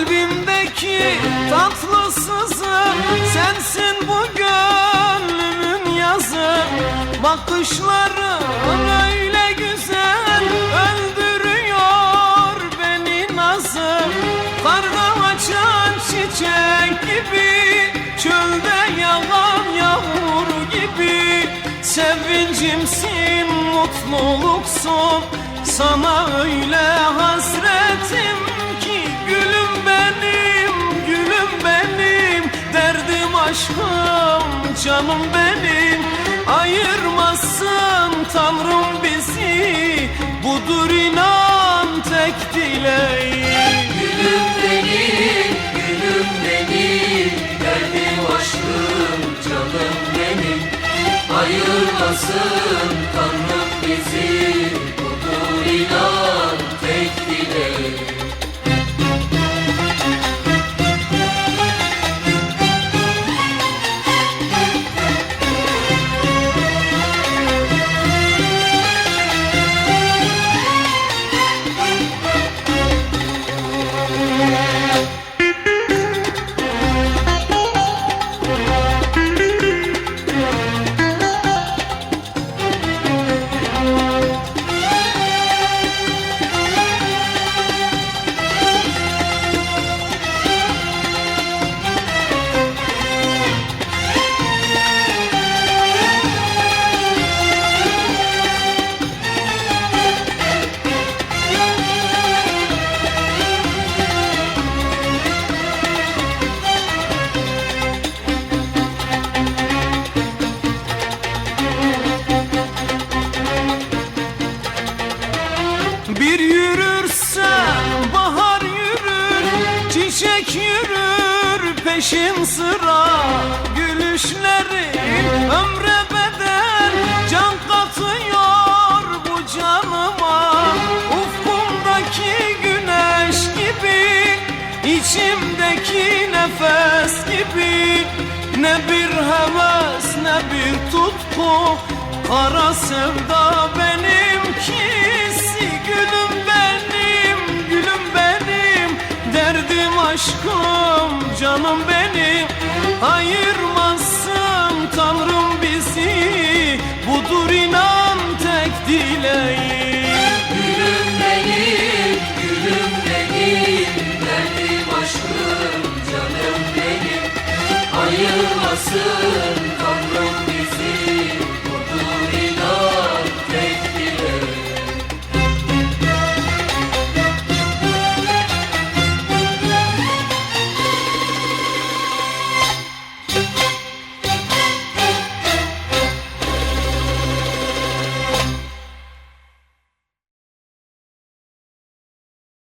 Kalbimdeki tatlısızı sensin bu gönlümün yazı. Bakışların öyle güzel öldürüyor beni nazı. Karda açan çiçek gibi çölde yağan yağmur gibi. Sevincimsin mutluluksun. Sana öyle hasretim canım benim. Ayırmasın Tanrım bizi. Budur inan tek dileğim. Gülüm benim, gülüm benim. Derdim aşkım, canım benim. Ayırmasın Tanrım bizi Bir yürürse bahar yürür Çiçek yürür peşin sıra. Gülüşlerin ömre bedel Can katıyor bu canıma. Ufkumdaki güneş gibi içimdeki nefes gibi. Ne bir heves ne bir tutku Kara sevda benimkisi aşkım, canım benim Ayırmasın Tanrım bizi. Budur inan tek dileğim. Gülüm benim, gülüm benim Derdim aşkım, canım benim. Ayırmasın